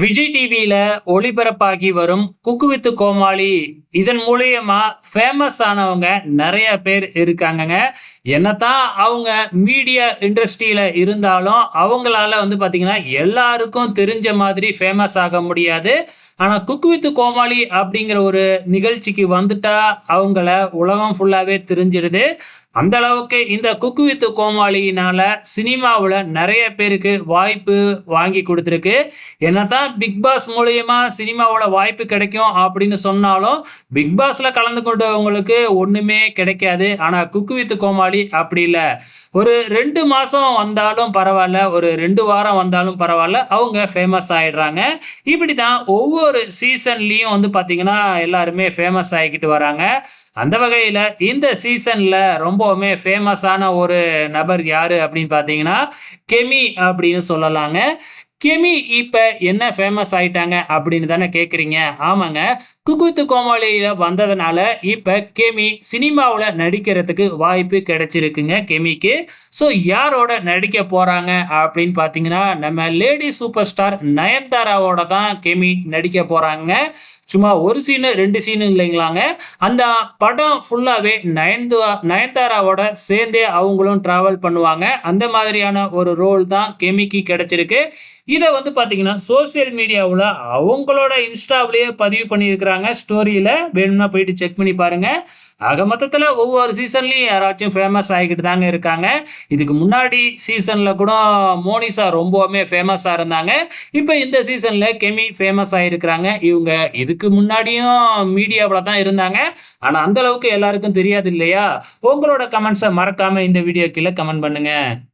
விஜய் டிவியில ஒளிபரப்பாகி வரும் குக்கு வித்து கோமாளி. இதன் மூலியமா ஃபேமஸ் ஆனவங்க நிறைய பேர் இருக்காங்கங்க. என்னத்தான் அவங்க மீடியா இண்டஸ்ட்ரியில இருந்தாலும் அவங்களால வந்து பாத்தீங்கன்னா எல்லாருக்கும் தெரிஞ்ச மாதிரி ஃபேமஸ் ஆக முடியாது. ஆனால் குக்கு வித்து கோமாளி அப்படிங்கிற ஒரு நிகழ்ச்சிக்கு வந்துட்டா அவங்கள உலகம் ஃபுல்லாகவே தெரிஞ்சிருது. அந்த அளவுக்கு இந்த குக்கு வித்து கோமாளியினால சினிமாவில் நிறைய பேருக்கு வாய்ப்பு வாங்கி கொடுத்துருக்கு. என்னதான் பிக் பாஸ் மூலியமா சினிமாவோட வாய்ப்பு கிடைக்கும் அப்படின்னு சொன்னாலும் பிக் பாஸ்ல கலந்து கொண்டவங்களுக்கு ஒண்ணுமே கிடைக்காது. ஆனா குக்கு வித்து கோமாளி அப்படி இல்லை. ஒரு ரெண்டு மாசம் வந்தாலும் பரவாயில்ல ஒரு ரெண்டு வாரம் வந்தாலும் பரவாயில்ல அவங்க ஃபேமஸ் ஆயிடுறாங்க. இப்படி தான் ஒவ்வொரு சீசன்லேயும் வந்து பார்த்தீங்கன்னா எல்லாருமே ஃபேமஸ் ஆகிக்கிட்டு வராங்க. அந்த வகையில் இந்த சீசனில் ரொம்பவுமே ஃபேமஸான ஒரு நபர் யார் அப்படின்னு பார்த்தீங்கன்னா கெமி அப்படின்னு சொல்லலாங்க. கெமி இப்போ என்ன ஃபேமஸ் ஆயிட்டாங்க அப்படின்னு தானே கேட்குறீங்க ஆமாங்க. குக்குத்து கோமாளியில் வந்ததுனால இப்போ கெமி சினிமாவில் நடிக்கிறதுக்கு வாய்ப்பு கிடைச்சிருக்குங்க கெமிக்கு. ஸோ யாரோட நடிக்க போகிறாங்க அப்படின்னு பார்த்தீங்கன்னா நம்ம லேடி சூப்பர் ஸ்டார் நயன்தாராவோட தான் கெமி நடிக்க போகிறாங்க சும்மா ஒரு சீனு ரெண்டு சீனு இல்லைங்களாங்க. அந்த படம் ஃபுல்லாகவே நயன்து நயன்தாராவோட சேர்ந்தே அவங்களும் ட்ராவல் பண்ணுவாங்க. அந்த மாதிரியான ஒரு ரோல் தான் கெமிக்கு கிடைச்சிருக்கு. இதை வந்து பார்த்தீங்கன்னா சோசியல் மீடியாவில் அவங்களோட இன்ஸ்டாவிலேயே பதிவு பண்ணியிருக்கிறாங்க. ஸ்டோரியில் வேணும்னா போயிட்டு செக் பண்ணி பாருங்கள் ஆக மொத்தத்தில் ஒவ்வொரு சீசன்லேயும் யாராச்சும் ஃபேமஸ் ஆகிக்கிட்டு தாங்க இருக்காங்க. இதுக்கு முன்னாடி சீசனில் கூட மோனிஷா ரொம்பவுமே ஃபேமஸாக இருந்தாங்க. இப்போ இந்த சீசனில் கெமி ஃபேமஸ் ஆகிருக்கிறாங்க இவங்க இதுக்கு முன்னாடியும் மீடியாவில் தான் இருந்தாங்க. ஆனால் அந்தளவுக்கு எல்லாருக்கும் தெரியாது இல்லையா? உங்களோட கமெண்ட்ஸை மறக்காமல் இந்த வீடியோ கீழே கமெண்ட் பண்ணுங்கள்